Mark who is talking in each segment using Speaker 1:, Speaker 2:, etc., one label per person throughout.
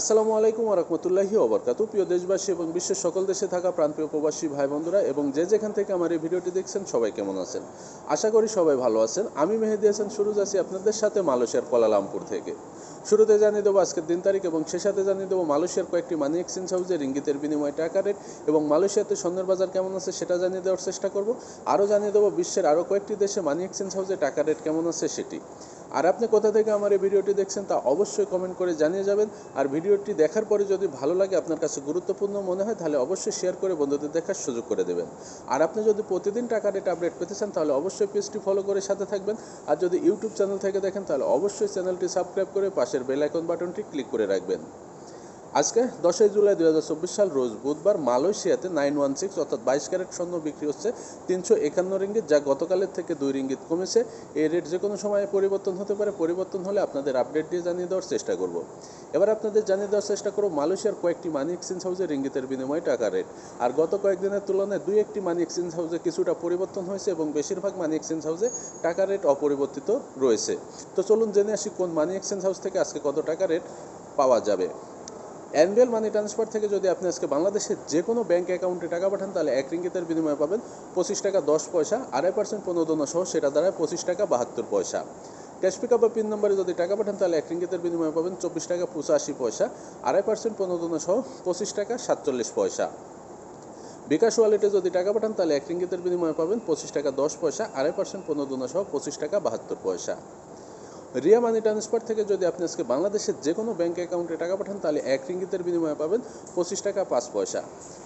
Speaker 1: আসসালামু আলাইকুম রহমতুল্লাহি ওবরকাতু প্রিয় দেশবাসী এবং বিশ্বের সকল দেশে থাকা প্রান্তীয় প্রবাসী ভাই বন্ধুরা এবং যে যেখান থেকে আমার এই ভিডিওটি দেখছেন, সবাই কেমন আছেন? আশা করি সবাই ভালো আছেন। আমি মেহেদি হাসান সুরুজ আছি আপনাদের সাথে মালয়েশিয়ার কোলালামপুর থেকে। শুরুতে জানিয়ে দেবো আজকের দিন তারিখ এবং সে সাথে জানিয়ে দেবো মালয়েশিয়ার কয়েকটি মানি এক্সচেঞ্জ হাউসে রিঙ্গিতের বিনিময়ে টাকা রেট এবং মালয়েশিয়াতে স্বর্ণের বাজার কেমন আছে সেটা জানিয়ে দেওয়ার চেষ্টা করব। আরও জানিয়ে দেবো বিশ্বের আরও কয়েকটি দেশে মানি এক্সচেঞ্জ হাউসে টাকা রেট কেমন আছে সেটি। আর আপনি কোথা থেকে আমার এই ভিডিওটি দেখছেন তা অবশ্যই কমেন্ট করে জানিয়ে যাবেন। আর ভিডিওটি দেখার পরে যদি ভালো লাগে, আপনার কাছে গুরুত্বপূর্ণ মনে হয়, তাহলে অবশ্যই শেয়ার করে বন্ধুদের দেখার সুযোগ করে দেবেন। আর আপনি যদি প্রতিদিন টাকা রেট আপডেট পেতে চান, তাহলে অবশ্যই পেজটি ফলো করে সাথে থাকবেন। আর যদি ইউটিউব চ্যানেল থেকে দেখেন, তাহলে অবশ্যই চ্যানেলটি সাবস্ক্রাইব করে পাশের বেল আইকন বাটনটি ক্লিক করে রাখবেন। আজকে দশই জুলাই দুই হাজার চব্বিশ সাল রোজ বুধবার মালয়েশিয়াতে নাইন ওয়ান সিক্স অর্থাৎ বাইশ ক্যারেট স্বর্ণ বিক্রি হচ্ছে তিনশো একান্ন রিঙ্গিত, যা গতকালের থেকে দুই রিঙ্গিত কমেছে। এই রেট যে কোনো সময়ে পরিবর্তন হতে পারে। পরিবর্তন হলে আপনাদের আপডেট দিয়ে জানিয়ে দেওয়ার চেষ্টা করব। এবার আপনাদের জানিয়ে দেওয়ার চেষ্টা করব মালয়েশিয়ার কয়েকটি মানি এক্সচেঞ্জ হাউসে রিঙ্গিতের বিনিময়ে টাকা রেট। আর গত কয়েকদিনের তুলনায় দুই একটি মানি এক্সচেঞ্জ হাউসে কিছুটা পরিবর্তন হয়েছে এবং বেশিরভাগ মানি এক্সচেঞ্জ হাউসে টাকা রেট অপরিবর্তিত রয়েছে। তো চলুন জেনে আসি কোন মানি এক্সচেঞ্জ হাউস থেকে আজকে কত টাকা রেট পাওয়া যাবে। অ্যানুয়াল মানি ট্রান্সফার থেকে যদি আপনি আজকে বাংলাদেশের যে কোনো ব্যাঙ্ক অ্যাকাউন্টে টাকা পাঠান, তাহলে এক রিঙ্গিতের বিনিময়ে পাবেন পঁচিশ টাকা দশ পয়সা, আড়াই পার্সেন্ট প্রণোদনা সহ সেটা দাঁড়ায় পঁচিশ টাকা বাহাত্তর পয়সা। ক্যাশ পিক বা পিন নম্বরে যদি টাকা পাঠান, তাহলে এক রিঙ্গিতের বিনিময়ে পাবেন চব্বিশ টাকা পঁচাশি পয়সা, আড়াই পার্সেন্ট প্রণোদনা সহ পঁচিশ টাকা সাতচল্লিশ পয়সা। বিকাশ ওয়ালেটে যদি টাকা পাঠান, তাহলে এক রিঙ্গিতের বিনিময়ে পাবেন পঁচিশ টাকা দশ পয়সা, আড়াই পার্সেন্ট প্রণোদনা সহ পঁচিশ টাকা বাহাত্তর পয়সা। রিয়া মানি ট্রান্সফার থেকে যদি আপনি আজকে বাংলাদেশের যে কোনো ব্যাঙ্ক অ্যাকাউন্টে টাকা পাঠান, তাহলে এক রিঙ্গিতের বিনিময়ে পাবেন পঁচিশ টাকা পাঁচ পয়সা।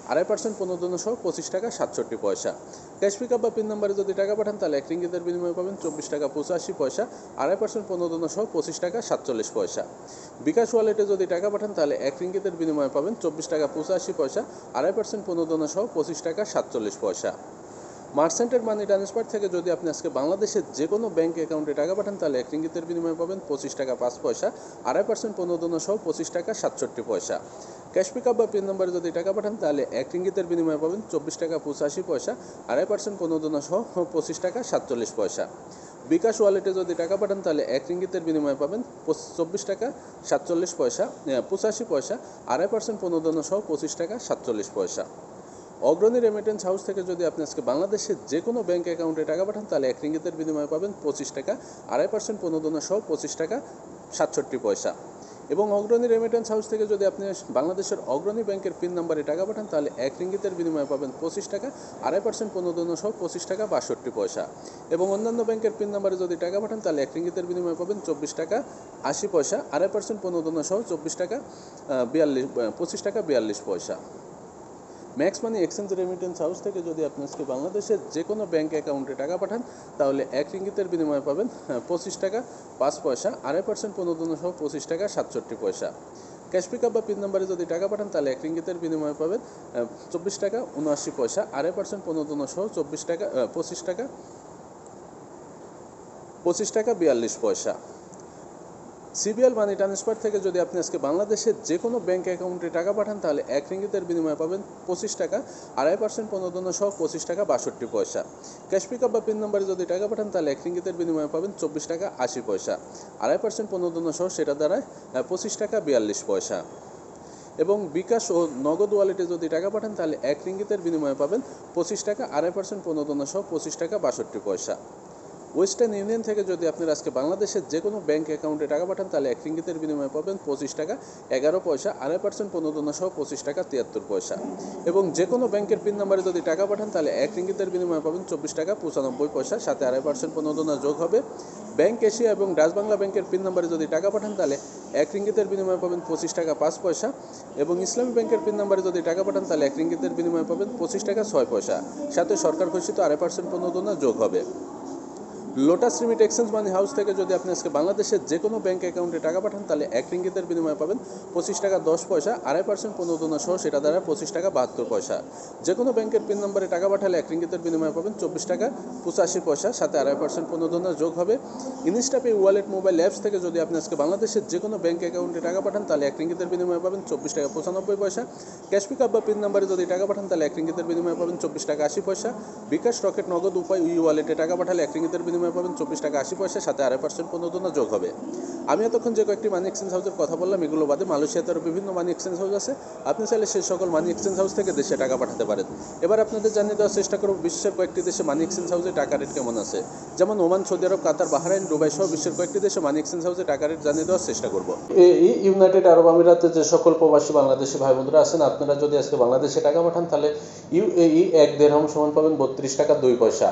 Speaker 1: আড়াই পার্সেন্ট প্রণোদনা সহ পঁচিশ টাকা সাতষট্টি পয়সা। ক্যাশ পিক বা পিন নাম্বারে যদি টাকা পাঠান, তাহলে এক রিঙ্গিতের বিনিময়ে পাবেন চব্বিশ টাকা পঁচাশি পয়সা। আড়াই পার্সেন্ট প্রণোদনা সহ পঁচিশ টাকা সাতচল্লিশ পয়সা। বিকাশ ওয়ালেটে যদি টাকা পাঠান, তাহলে এক রিঙ্গিতের বিনিময়ে পাবেন চব্বিশ টাকা পঁচাশি পয়সা। আড়াই পার্সেন্ট প্রণোদনা সহ পঁচিশ টাকা সাতচল্লিশ পয়সা। মার্চেন্টের মানি ট্রান্সফার থেকে যদি আপনি আজকে বাংলাদেশের যে কোনো ব্যাঙ্ক অ্যাকাউন্টে টাকা পাঠান, তাহলে এক রিঙ্গিতের বিনিময়ে পাবেন পঁচিশ টাকা পাঁচ পয়সা, আড়াই পার্সেন্ট পনেরো প্রণোদনা সহ পঁচিশ টাকা সাতষট্টি পয়সা। ক্যাশ পিক আপ বা পিন নম্বরে যদি টাকা পাঠান, তাহলে এক রিঙ্গিতের বিনিময়ে পাবেন চব্বিশ টাকা পঁচাশি পয়সা, আড়াই পার্সেন্ট পনেরো প্রণোদনা সহ পঁচিশ টাকা সাতচল্লিশ পয়সা। বিকাশ ওয়ালেটে যদি টাকা পাঠান, তাহলে এক রিঙ্গিতের বিনিময়ে পাবেন চব্বিশ টাকা সাতচল্লিশ পয়সা পঁচাশি পয়সা, আড়াই পার্সেন্ট পনেরো প্রণোদনা সহ পঁচিশ টাকা সাতচল্লিশ পয়সা। অগ্রণী রেমিটেন্স হাউস থেকে যদি আপনি আজকে বাংলাদেশের যে কোনো ব্যাঙ্ক অ্যাকাউন্টে টাকা পাঠান, তাহলে এক রিঙ্গিতের বিনিময়ে পাবেন পঁচিশ টাকা, আড়াই পার্সেন্ট প্রণোদনা সহ পঁচিশ টাকা, সাতষট্টি পয়সা। এবং অগ্রণী রেমিটেন্স হাউস থেকে যদি আপনি বাংলাদেশের অগ্রণী ব্যাংকের পিন নাম্বারে টাকা পাঠান, তাহলে এক রিঙ্গিতের বিনিময়ে পাবেন পঁচিশ টাকা, আড়াই পার্সেন্ট প্রণোদনা সহ পঁচিশ টাকা, বাষট্টি পয়সা। এবং অন্যান্য ব্যাংকের পিন নাম্বারে যদি টাকা পাঠান, তাহলে এক রিঙ্গিতের বিনিময়ে পাবেন চব্বিশ টাকা, আশি পয়সা, আড়াই পার্সেন্ট প্রণোদনা সহ চব্বিশ টাকা বিয়াল্লিশ পঁচিশ টাকা, বিয়াল্লিশ পয়সা। Max money exchange remittance house থেকে যদি আপনি আজকে বাংলাদেশের যে কোনো ব্যাঙ্ক অ্যাকাউন্টে টাকা পাঠান, তাহলে এক রিঙ্গিতের বিনিময়ে পাবেন পঁচিশ টাকা, পাঁচ পয়সা, আড়াই পার্সেন্ট প্রণোদনা সহ পঁচিশ টাকা, সাতষট্টি পয়সা। ক্যাশ পিক আপ বা পিন নাম্বারে যদি টাকা পাঠান, তাহলে এক রিঙ্গিতের বিনিময়ে পাবেন চব্বিশ টাকা, উনআশি পয়সা, আড়াই পার্সেন্ট প্রণোদনা সহ চব্বিশ টাকা পঁচিশ টাকা পঁচিশ টাকা, বিয়াল্লিশ পয়সা। সিবিএল মানি ট্রান্সফার থেকে যদি আপনি আজকে বাংলাদেশের যে কোনো ব্যাঙ্ক অ্যাকাউন্টে টাকা পাঠান, তাহলে এক রিঙ্গিতের বিনিময়ে পাবেন পঁচিশ টাকা, আড়াই পার্সেন্ট প্রণোদনা সহ পঁচিশ টাকা বাষট্টি পয়সা। ক্যাশ পিক বা পিন নম্বরে যদি টাকা পাঠান, তাহলে এক রিঙ্গিতের বিনিময়ে পাবেন চব্বিশ টাকা আশি পয়সা, আড়াই পার্সেন্ট প্রণোদনা সহ সেটা দাঁড়ায় পঁচিশ টাকা বিয়াল্লিশ পয়সা। এবং বিকাশ ও নগদ ওয়ালেটে যদি টাকা পাঠান, তাহলে এক রিঙ্গিতের বিনিময়ে পাবেন পঁচিশ টাকা, আড়াই পার্সেন্ট প্রণোদনা সহ পঁচিশ টাকা বাষট্টি পয়সা। ওয়েস্টার্ন ইউনিয়ন থেকে যদি আপনি আজকে বাংলাদেশের যে কোনো ব্যাঙ্ক অ্যাকাউন্টে টাকা পাঠান, তাহলে এক রিঙ্গিতের বিনিময়ে পাবেন পঁচিশ টাকা, এগারো পয়সা, আড়াই পার্সেন্ট প্রণোদনা সহ পঁচিশ টাকা তিয়াত্তর পয়সা। এবং যে কোনো ব্যাংকের পিন নাম্বারে যদি টাকা পাঠান, তাহলে এক রিঙ্গিতের বিনিময়ে পাবেন চব্বিশ টাকা, পঁচানব্বই পয়সা, সাথে আড়াই পার্সেন্ট প্রণোদনা যোগ হবে। ব্যাংক এশিয়া এবং ডাচ বাংলা ব্যাংকের পিন নাম্বারে যদি টাকা পাঠান, তাহলে এক রিঙ্গিতের বিনিময়ে পাবেন পঁচিশ টাকা পাঁচ পয়সা। এবং ইসলামী ব্যাংকের পিন নাম্বারে যদি টাকা পাঠান, তাহলে এক রিঙ্গিতের বিনিময়ে পাবেন পঁচিশ টাকা ছয় পয়সা। সাথে সরকার ঘোষিত আড়াই পার্সেন্ট প্রণোদনা যোগ হবে। Lotus remit exchange money house থেকে যদি আপনি আজকে বাংলাদেশের যে কোনো ব্যাঙ্ক অ্যাকাউন্টে টাকা পাঠান, তাহলে এক রিঙ্গিতের বিনিময়ে পাবেন পঁচিশ টাকা দশ পয়সা, আড়াই পার্সেন্ট প্রণোদনা সহ সেটা দ্বারা পঁচিশ টাকা বাহাত্তর পয়সা। যে কোনো ব্যাংকের পিন নম্বরে টাকা পাঠালে এক রিঙ্গিতের বিনিময়ে পাবেন চব্বিশ টাকা পঁচাশি পয়সা, সাথে আড়াই পার্সেন্ট প্রণোদনা যোগ হবে। ইনস্টাপে ওয়ালেট মোবাইল অ্যাপস থেকে যদি আপনি আজকে বাংলাদেশের যে কোনো ব্যাঙ্ক অ্যাকাউন্টে টাকা পাঠান, তাহলে এক রিঙ্গিতের বিনিময়ে পাবেন চব্বিশ টাকা পঁচানব্বই পয়সা। ক্যাশ পিক বা পিন নম্বরে যদি টাকা পাঠান, তাহলে এক রিঙ্গিতের বিনিময়ে পাবেন চব্বিশ টাকা আশি পয়সা। বিকাশ রকেট নগদ উপায় ই ওয়ালেটে টাকা পাঠালে এক রিঙ্গিতের বিনিময়ে বিনিময়ে পাবেন চব্বিশ টাকা আশি পয়সা, সাথে আড়াই পার্সেন্ট প্রণোদনা যোগ হবে। আমি এতক্ষণ যে কয়েকটি মানি এক্সচেঞ্জ হাউসের কথা বললাম, এগুলো বাদে মালয়েশিয়াতে আরও বিভিন্ন মানি এক্সচেঞ্জ হাউস আছে। আপনি চাইলে সেই সকল মানি এক্সচেঞ্জ হাউস থেকে দেশে টাকা পাঠাতে পারেন। এবার আপনাদের জানিয়ে দেওয়ার চেষ্টা করব, বিশ্বের কয়েকটি দেশে মানি এক্সচেঞ্জ হাউসে টাকা রেট কেমন আছে? যেমন Oman, Saudi Arab, Qatar, Bahrain, Dubai সহ বিশ্বের কয়েকটি দেশে মানি এক্সচেঞ্জ হাউসে টাকা রেট জানিয়ে দেওয়ার চেষ্টা করব। এই ইউনাইটেড আরব আমিরাতে যে সকল প্রবাসী বাংলাদেশি ভাই বন্ধুরা আছেন, আপনারা যদি আজকে বাংলাদেশে টাকা পাঠান, তাহলে ইউএই এক দেড়হাম সমান পাবেন বত্রিশ টাকা দুই পয়সা।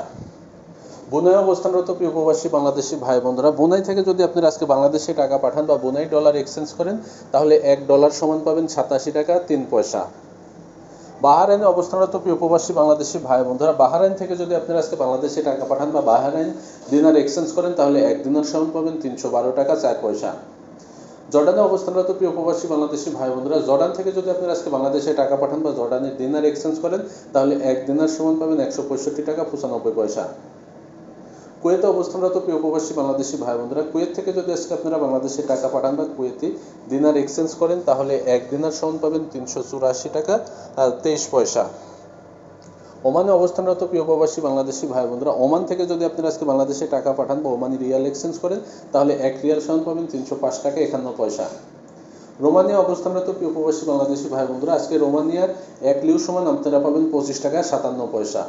Speaker 1: বুনাই অবস্থানরত প্রিয় প্রবাসী বাংলাদেশি ভাই বন্ধুরা বুনাই থেকে যদি আপনারা আজকে বাংলাদেশে টাকা পাঠান বা বুনাই ডলার এক্সচেঞ্জ করেন, তাহলে এক ডলার সমান পাবেন সাতাশি টাকা তিন পয়সা। বাহারাইনে অবস্থানরত প্রিয় প্রবাসী বাংলাদেশি ভাই বন্ধুরা বাহারাইন থেকে যদি আপনারা আজকে বাংলাদেশে টাকা পাঠান বা বাহারাইন দিনার এক্সচেঞ্জ করেন, তাহলে এক দিনার সমান পাবেন তিনশো বারো টাকা চার পয়সা। জর্ডানে অবস্থানরত প্রিয় প্রবাসী বাংলাদেশি ভাই বন্ধুরা জর্ডান থেকে যদি আপনারা আজকে বাংলাদেশে টাকা পাঠান বা জর্ডানের দিনার এক্সচেঞ্জ করেন, তাহলে এক দিনার সমান পাবেন একশো পঁয়ষট্টি টাকা পঁচানব্বই পয়সা। কুয়েতে অবস্থানরত প্রিয় প্রবাসী বাংলাদেশি ভাই বন্ধুরা কুয়েত থেকে যদি আজকে আপনারা বাংলাদেশে টাকা পাঠান বা কুয়েতে দিনার এক্সচেঞ্জ করেন, তাহলে এক দিনার সমান পাবেন তিনশো চুরাশি টাকা তেইশ পয়সা। ওমানে অবস্থানরত প্রিয় প্রবাসী বাংলাদেশি ভাই বন্ধুরা ওমান থেকে যদি আপনারা আজকে বাংলাদেশে টাকা পাঠান বা ওমানি রিয়াল এক্সচেঞ্জ করেন, তাহলে এক রিয়াল সমান পাবেন তিনশো পাঁচ টাকা একান্ন পয়সা। রোমানিয়া অবস্থানরত প্রিয় প্রবাসী বাংলাদেশি ভাই বন্ধুরা আজকে রোমানিয়ার এক লিউ সমান আপনারা পাবেন পঁচিশ টাকা সাতান্ন পয়সা।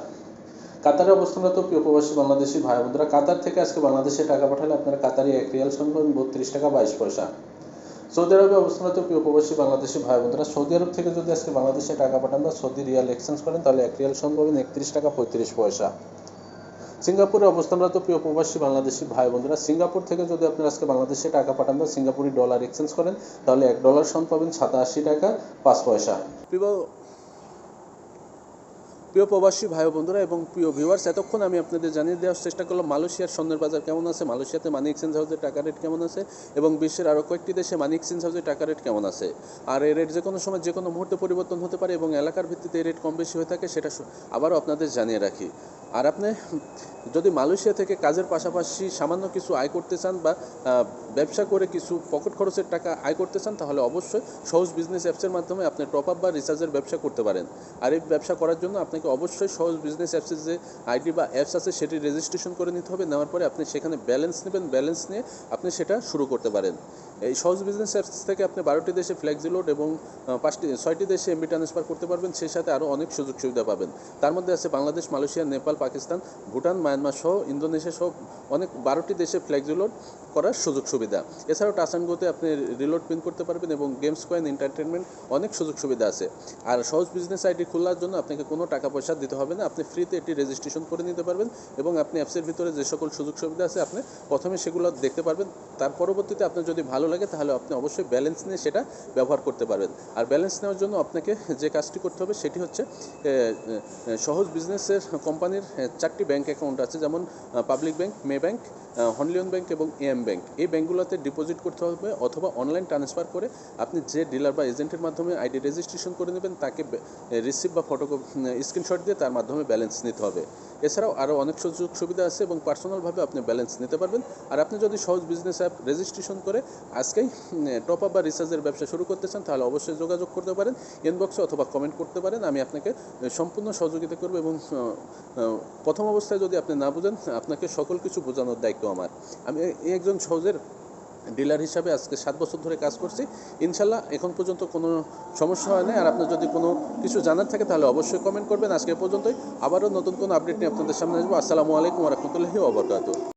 Speaker 1: কাতারে অবস্থানরত প্রিয় প্রবাসী বাংলাদেশি ভাই বন্ধুরা কাতার থেকে আজকে বাংলাদেশে টাকা পাঠালে আপনারা কাতারি এক রিয়াল সমান পাবেন বত্রিশ টাকা বাইশ পয়সা। সৌদি আরবে অবস্থানরত প্রিয় প্রবাসী বাংলাদেশি ভাই বন্ধুরা সৌদি আরব থেকে যদি আজকে বাংলাদেশে টাকা পাঠান বা সৌদি রিয়াল এক্সচেঞ্জ করেন, তাহলে এক রিয়াল সমান পাবেন একত্রিশ টাকা পঁয়ত্রিশ পয়সা। সিঙ্গাপুরে অবস্থানরত প্রিয় প্রবাসী বাংলাদেশি ভাই বন্ধুরা সিঙ্গাপুর থেকে যদি আপনারা আজকে বাংলাদেশে টাকা পাঠান বা সিঙ্গাপুরি ডলার এক্সচেঞ্জ করেন, তাহলে এক ডলার সমান পাবেন সাতাশি টাকা পাঁচ পয়সা। প্রিয় প্রবাসী ভাই বন্ধুরা এবং প্রিয় ভিউয়ার্স এতক্ষণ আমি আপনাদের জানিয়ে দেওয়ার চেষ্টা করলাম মালয়েশিয়ার স্বর্ণের বাজার কেমন আছে, মালয়েশিয়াতে মানি এক্সচেঞ্জ হাউসের টাকা রেট কেমন আছে এবং বিশ্বের আরও কয়েকটি দেশে মানি এক্সচেঞ্জ হাউসের টাকা রেট কেমন আছে। আর এই রেট যে কোনো সময় যে কোনো মুহূর্তে পরিবর্তন হতে পারে এবং এলাকার ভিত্তিতে এই রেট কম বেশি হয়ে থাকে সেটা আবারও আপনাদের জানিয়ে রাখি। আর আপনি যদি মালয়েশিয়া থেকে কাজের পাশাপাশি সামান্য কিছু আয় করতে চান বা ব্যবসা করে কিছু পকেট খরচের টাকা আয় করতে চান, তাহলে অবশ্যই সহজ বিজনেস অ্যাপসের মাধ্যমে আপনি টপ আপ বা রিচার্জের ব্যবসা করতে পারেন। আর এই ব্যবসা করার জন্য আপনাকে অবশ্যই সহজ বিজনেস অ্যাপসের যে আইডি বা অ্যাপস আছে, সেটি রেজিস্ট্রেশন করে নিতে হবে। নেওয়ার পরে আপনি সেখানে ব্যালেন্স নেবেন। ব্যালেন্স নিয়ে আপনি সেটা শুরু করতে পারেন। এই সহজ বিজনেস অ্যাপস থেকে আপনি বারোটি দেশে ফ্লেক্সিলোড এবং পাঁচটি, ছয়টি দেশে এমবি ট্রান্সফার করতে পারবেন, সেই সাথে আরও অনেক সুযোগ সুবিধা পাবেন। তার মধ্যে আছে বাংলাদেশ মালয়েশিয়া নেপাল পাকিস্তান ভুটান মায়ানমার সহ ইন্দোনেশিয়া সহ অনেক বারোটি দেশে ফ্লেক্সিলোড করার সুযোগ সুবিধা। এছাড়াও টাচ অ্যান্ড গোতে আপনি রিলোড প্রিন্ট করতে পারবেন এবং গেমস কয়েন এন্টারটেনমেন্ট অনেক সুযোগ সুবিধা আছে। আর সহজ বিজনেস আইডি খোলার জন্য আপনাকে কোনো টাকা পয়সা দিতে হবে না, আপনি ফ্রিতে এটি রেজিস্ট্রেশন করে নিতে পারবেন এবং আপনি অ্যাপসের ভিতরে যে সকল সুযোগ সুবিধা আছে, আপনি প্রথমে সেগুলো দেখতে পারবেন। তার পরবর্তীতে আপনার যদি ভালো লাগে, তাহলে আপনি অবশ্যই ব্যালেন্স নিয়ে সেটা ব্যবহার করতে পারবেন। আর ব্যালেন্স নেওয়ার জন্য আপনাকে যে কাজটি করতে হবে, সেটি হচ্ছে সহজ বিজনেসের কোম্পানির চারটি ব্যাংক অ্যাকাউন্ট আছে, যেমন public bank Maybank Hong Leong bank এবং এম ব্যাংক এই ব্যাংকগুলোতে ডিপোজিট করতে হবে অথবা অনলাইন ট্রান্সফার করে আপনি যে ডিলার বা এজেন্টের মাধ্যমে আইডি রেজিস্ট্রেশন করে নেবেন, তাকে রিসিভ বা ফটোকপি স্ক্রিনশট দিয়ে তার মাধ্যমে ব্যালেন্স নিতে হবে। এছাড়াও আরও অনেক সুযোগ সুবিধা আছে এবং পার্সোনালভাবে আপনি ব্যালেন্স নিতে পারবেন। আর আপনি যদি সহজ বিজনেস অ্যাপ রেজিস্ট্রেশন করে আজকেই টপ আপ বা রিচার্জের ব্যবসা শুরু করতে চান, তাহলে অবশ্যই যোগাযোগ করতে পারেন। ইনবক্সে অথবা কমেন্ট করতে পারেন। আমি আপনাকে সম্পূর্ণ সহযোগিতা করব এবং প্রথম অবস্থায় যদি আপনি না বুঝেন, আপনাকে সকল কিছু বোঝানোর দায়িত্ব আমার। আমি একজন সহজের ডিলার হিসাবে আজকে সাত বছর ধরে কাজ করছি। ইনশাল্লাহ এখন পর্যন্ত কোনো সমস্যা হয় না আর আপনার যদি কোনো কিছু জানার থাকে তাহলে অবশ্যই কমেন্ট করবেন। আজকে পর্যন্তই। আবারও নতুন কোনো আপডেট নিয়ে আপনাদের সামনে আসব। আসসালামু আলাইকুম রহমতুল্লাহি